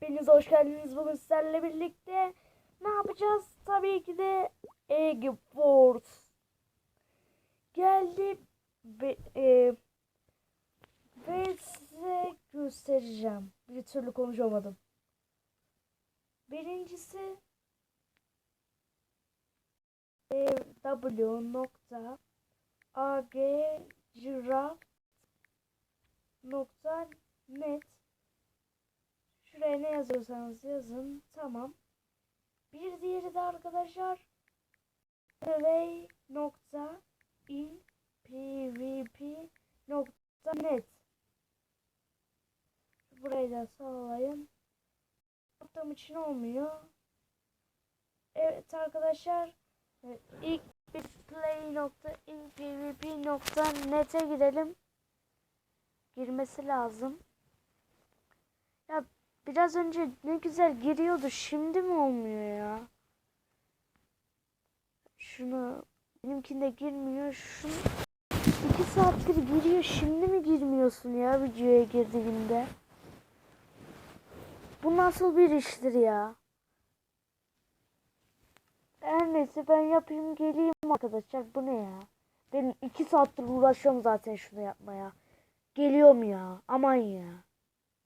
Hepiniz hoş geldiniz. Bugün sizlerle birlikte ne yapacağız? Tabii ki de Wars. Geldi ve, e, ve size göstereceğim. Bir türlü konuşamadım. Birincisi e, w nokta ag giraffe nokta net ne yazıyorsanız yazın. Tamam. Bir diğeri de arkadaşlar play nokta in pvp nokta net Burayı da sağlayın. Yaptığım için olmuyor. Evet arkadaşlar e, ilk bir play nokta in pvp nokta net'e girelim. Girmesi lazım. Ya Biraz önce ne güzel giriyordu. Şimdi mi olmuyor ya? Şunu benimkinde girmiyor. Şunu iki saattir giriyor. Şimdi mi girmiyorsun ya videoya girdiğinde? Bu nasıl bir iştir ya? Her neyse ben yapayım geleyim arkadaşlar. Bu ne ya? Ben iki saattir uğraşıyorum zaten şunu yapmaya. Geliyorum ya. Aman ya.